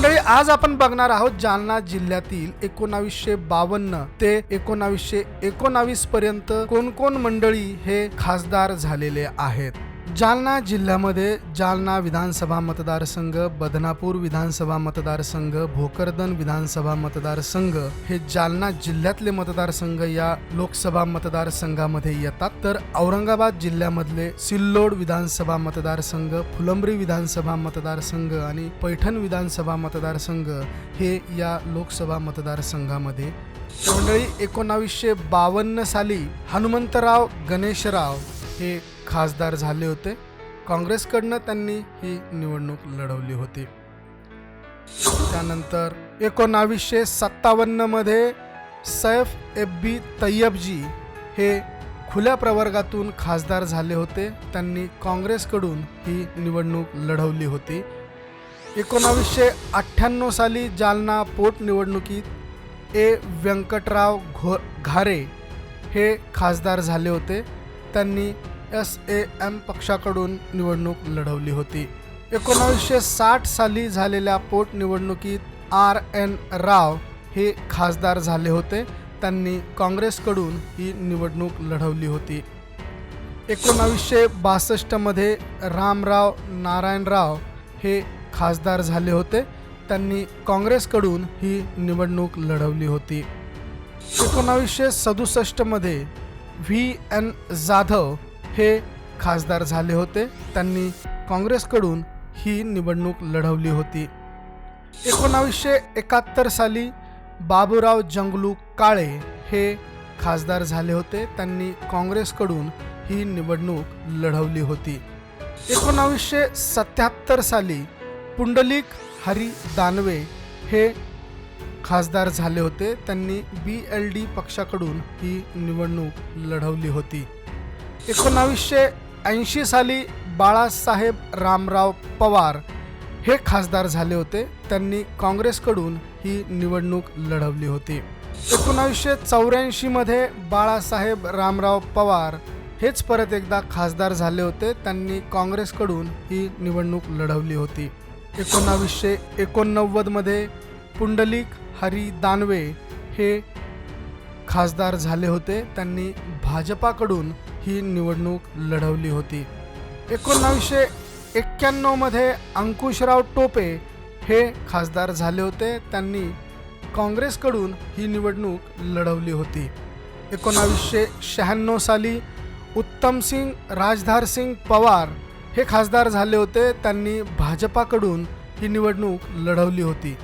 मंडळी आज आपण बघणार आहोत जालना जिल्ह्यातील एकोणावीसशे बावन्न ते एकोणावीसशे एकोणावीस पर्यंत कोण कोण मंडळी हे खासदार झालेले आहेत. जालना जिल्ह्यामध्ये जालना विधानसभा मतदारसंघ बदनापूर विधानसभा मतदारसंघ भोकरदन विधानसभा मतदारसंघ हे जालना जिल्ह्यातले मतदारसंघ या लोकसभा मतदारसंघामध्ये येतात. तर औरंगाबाद जिल्ह्यामधले सिल्लोड विधानसभा मतदारसंघ फुलंब्री विधानसभा मतदारसंघ आणि पैठण विधानसभा मतदारसंघ हे या लोकसभा मतदारसंघामध्ये मंडळी एकोणावीसशे बावन्न साली हनुमंतराव गणेशराव हे खासदार झाले होते. काँग्रेसकडनं त्यांनी ही निवडणूक लढवली होती. त्यानंतर एकोणावीसशे सत्तावन्नमध्ये सैफ एफ बी तय्यबजी हे खुल्या प्रवर्गातून खासदार झाले होते. त्यांनी काँग्रेसकडून ही निवडणूक लढवली होती. एकोणावीसशे अठ्ठ्याण्णव साली जालना पोटनिवडणुकीत ए व्यंकटराव घो घारे हे खासदार झाले होते. त्यांनी एस ए एम पक्षाकडून निवडणूक लढवली होती. एकोणावीसशे साठ साली झालेल्या पोटनिवडणुकीत आर एन राव हे खासदार झाले होते. त्यांनी काँग्रेसकडून ही निवडणूक लढवली होती. एकोणावीसशे बासष्टमध्ये रामराव नारायणराव हे खासदार झाले होते. त्यांनी काँग्रेसकडून ही निवडणूक लढवली होती. एकोणावीसशे सदुसष्टमध्ये व्ही. एन. जाधव हे खासदार झाले होते. त्यांनी काँग्रेसकडून ही निवडणूक लढवली होती. एकोणावीसशे एकाहत्तर साली बाबूराव जंगलू काळे हे खासदार झाले होते. त्यांनी काँग्रेसकडून ही निवडणूक लढवली होती. एकोणावीसशे सत्याहत्तर साली पुंडलिक हरी दानवे हे खासदार झाले होते त्यांनी बी एल डी पक्षाकडून ही निवडणूक लढवली होती. एकोणावीसशे ऐंशी साली बाळासाहेब रामराव पवार हे खासदार झाले होते त्यांनी काँग्रेसकडून ही निवडणूक लढवली होती. एकोणावीसशे चौऱ्याऐंशीमध्ये बाळासाहेब रामराव पवार हेच परत एकदा खासदार झाले होते त्यांनी काँग्रेसकडून ही निवडणूक लढवली होती. एकोणावीसशे एकोणनव्वदमध्ये पुंडलिक हरी दानवे हे खासदार झाले होते. त्यांनी भाजपाकडून ही निवडणूक लढवली होती. एकोणावीसशे एक्क्याण्णवमध्ये अंकुशराव टोपे हे खासदार झाले होते. त्यांनी काँग्रेसकडून ही निवडणूक लढवली होती. एकोणावीसशे शहाण्णव साली उत्तमसिंग राजधारसिंग पवार हे खासदार झाले होते. त्यांनी भाजपाकडून ही निवडणूक लढवली होती.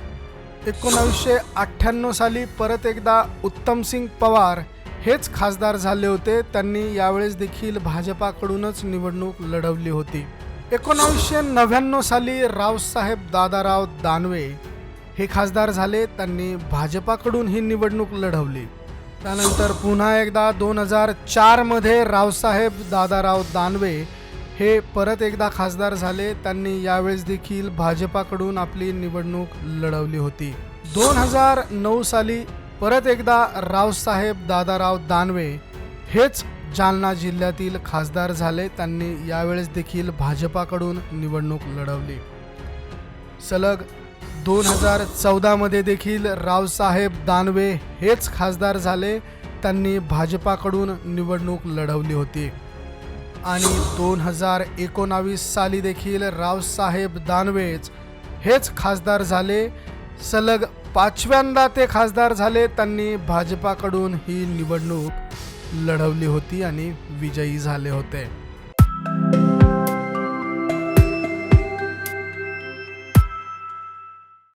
एकोणावीसशे अठ्ठ्याण्णव साली परत एकदा उत्तमसिंग पवार हेच खासदार झाले होते. त्यांनी यावेळेस देखील भाजपाकडूनच निवडणूक लढवली होती. एकोणावीसशे नव्याण्णव साली रावसाहेब दादाराव दानवे हे खासदार झाले. त्यांनी भाजपाकडून ही निवडणूक लढवली. त्यानंतर पुन्हा एकदा दोन हजार चारमध्ये रावसाहेब दादाराव दानवे हे परत एकदा खासदार झाले त्यांनी यावेळेस देखील भाजपाकडून आपली निवडणूक लढवली होती. दोन हजार नऊ साली परत एकदा रावसाहेब दादाराव दानवे हेच जालना जिल्ह्यातील खासदार झाले त्यांनी यावेळेस देखील भाजपाकडून निवडणूक लढवली. सलग दोन हजार चौदामध्ये देखील रावसाहेब दानवे हेच खासदार झाले त्यांनी भाजपाकडून निवडणूक लढवली होती. आणि दोन हजार एकोणावीस साली देखील रावसाहेब दानवेच हेच खासदार झाले. सलग पाचव्यांदा ते खासदार झाले त्यांनी भाजपाकडून ही निवडणूक लढवली होती आणि विजयी झाले होते.